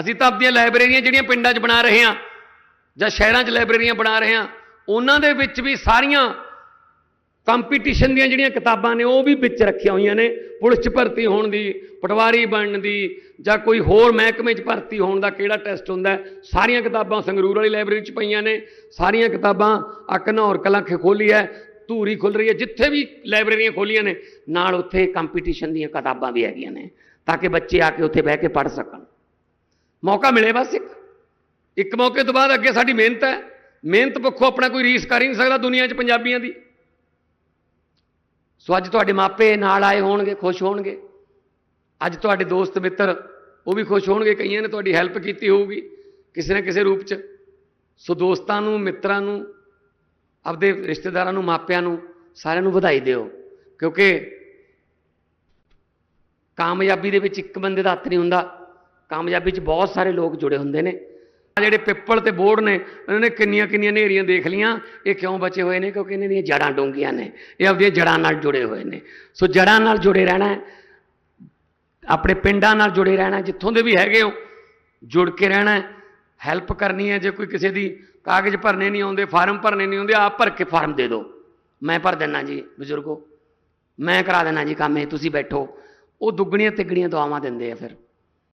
ਅਸੀਂ ਤਾਂ ਆਪਣੀਆਂ ਲਾਇਬ੍ਰੇਰੀਆਂ ਜਿਹੜੀਆਂ ਪਿੰਡਾਂ 'ਚ ਬਣਾ ਰਹੇ ਹਾਂ ਜਾਂ ਸ਼ਹਿਰਾਂ 'ਚ ਲਾਇਬ੍ਰੇਰੀਆਂ ਬਣਾ ਰਹੇ ਹਾਂ, ਉਹਨਾਂ ਦੇ ਵਿੱਚ ਵੀ ਸਾਰੀਆਂ ਕੰਪੀਟੀਸ਼ਨ ਦੀਆਂ ਜਿਹੜੀਆਂ ਕਿਤਾਬਾਂ ਨੇ, ਉਹ ਵੀ ਵਿੱਚ ਰੱਖੀਆਂ ਹੋਈਆਂ ਨੇ। ਪੁਲਿਸ 'ਚ ਭਰਤੀ ਹੋਣ ਦੀ, ਪਟਵਾਰੀ ਬਣਨ ਦੀ ਜਾਂ ਕੋਈ ਹੋਰ ਮਹਿਕਮੇ 'ਚ ਭਰਤੀ ਹੋਣ ਦਾ ਕਿਹੜਾ ਟੈਸਟ ਹੁੰਦਾ ਸਾਰੀਆਂ ਕਿਤਾਬਾਂ ਸੰਗਰੂਰ ਵਾਲੀ ਲਾਇਬ੍ਰੇਰੀ 'ਚ ਪਈਆਂ ਨੇ। ਸਾਰੀਆਂ ਕਿਤਾਬਾਂ ਅਕਨੌਰ ਘਨੌਰ ਕਲਾਂ ਖੋਲੀ ਹੈ, ਧੂਰੀ ਖੁੱਲ ਰਹੀ ਹੈ, ਜਿੱਥੇ ਵੀ ਲਾਇਬ੍ਰੇਰੀਆਂ ਖੋਲੀਆਂ ਨੇ, ਨਾਲ ਉੱਥੇ ਕੰਪੀਟੀਸ਼ਨ ਦੀਆਂ ਕਿਤਾਬਾਂ ਵੀ ਹੈਗੀਆਂ ਨੇ, ਤਾਂ ਕਿ ਬੱਚੇ ਆ ਕੇ ਉੱਥੇ ਬਹਿ ਕੇ ਪੜ੍ਹ ਸਕਣ। ਮੌਕਾ ਮਿਲੇ ਬਸ ਇੱਕ। ਇੱਕ ਮੌਕੇ ਤੋਂ ਬਾਅਦ ਅੱਗੇ ਸਾਡੀ ਮਿਹਨਤ ਹੈ। ਮਿਹਨਤ ਪੱਖੋਂ ਆਪਣਾ ਕੋਈ ਰੀਸ ਕਰ ਹੀ ਨਹੀਂ ਸਕਦਾ ਦੁਨੀਆ 'ਚ ਪੰਜਾਬੀਆਂ ਦੀ। ਸੋ ਅੱਜ ਤੁਹਾਡੇ ਮਾਪੇ ਨਾਲ ਆਏ ਹੋਣਗੇ, ਖੁਸ਼ ਹੋਣਗੇ। ਅੱਜ ਤੁਹਾਡੇ ਦੋਸਤ ਮਿੱਤਰ ਉਹ ਵੀ ਖੁਸ਼ ਹੋਣਗੇ, ਕਈਆਂ ਨੇ ਤੁਹਾਡੀ ਹੈਲਪ ਕੀਤੀ ਹੋਊਗੀ ਕਿਸੇ ਨਾ ਕਿਸੇ ਰੂਪ 'ਚ। ਸੋ ਦੋਸਤਾਂ ਨੂੰ, ਮਿੱਤਰਾਂ ਨੂੰ, ਆਪਦੇ ਰਿਸ਼ਤੇਦਾਰਾਂ ਨੂੰ, ਮਾਪਿਆਂ ਨੂੰ ਸਾਰਿਆਂ ਨੂੰ ਵਧਾਈ ਦਿਓ। ਕਿਉਂਕਿ ਕਾਮਯਾਬੀ ਦੇ ਵਿੱਚ ਇੱਕ ਬੰਦੇ ਦਾ ਹੱਥ ਨਹੀਂ ਹੁੰਦਾ। ਕਾਮਯਾਬੀ 'ਚ ਬਹੁਤ ਸਾਰੇ ਲੋਕ ਜੁੜੇ ਹੁੰਦੇ ਨੇ। ਆਹ ਜਿਹੜੇ ਪਿੱਪਲ ਤੇ ਬੋੜ ਨੇ, ਉਹਨਾਂ ਨੇ ਕਿੰਨੀਆਂ ਕਿੰਨੀਆਂ ਨੇਰੀਆਂ ਦੇਖ ਲੀਆਂ ਇਹ ਕਿਉਂ ਬਚੇ ਹੋਏ ਨੇ? ਕਿਉਂਕਿ ਇਹਨਾਂ ਦੀਆਂ ਜੜਾਂ ਡੂੰਘੀਆਂ ਨੇ। ਇਹ ਆਪਣੀਆਂ ਜੜਾਂ ਨਾਲ ਜੁੜੇ ਹੋਏ ਨੇ। ਸੋ ਜੜਾਂ ਨਾਲ ਜੁੜੇ ਰਹਿਣਾ ਆਪਣੇ ਪਿੰਡਾਂ ਨਾਲ ਜੁੜੇ ਰਹਿਣਾ ਜਿੱਥੋਂ ਦੇ ਵੀ ਹੈਗੇ ਹੋ, ਜੁੜ ਕੇ ਰਹਿਣਾ ਹੈਲਪ ਕਰਨੀ ਹੈ। ਜੇ ਕੋਈ ਕਿਸੇ ਦੀ ਕਾਗਜ਼ ਭਰਨੇ ਨਹੀਂ ਆਉਂਦੇ, ਫਾਰਮ ਭਰਨੇ ਨਹੀਂ ਆਉਂਦੇ, ਆਪ ਭਰ ਕੇ ਫਾਰਮ ਦੇ ਦਿਓ। ਮੈਂ ਭਰ ਦਿੰਦਾ ਜੀ, ਬਜ਼ੁਰਗੋ। ਮੈਂ ਕਰਾ ਦੇਣਾ ਜੀ ਕੰਮ, ਇਹ ਤੁਸੀਂ ਬੈਠੋ। ਉਹ ਦੁੱਗਣੀਆਂ ਤਿੱਗਣੀਆਂ ਦੁਆਵਾਂ ਦਿੰਦੇ ਆ ਫਿਰ।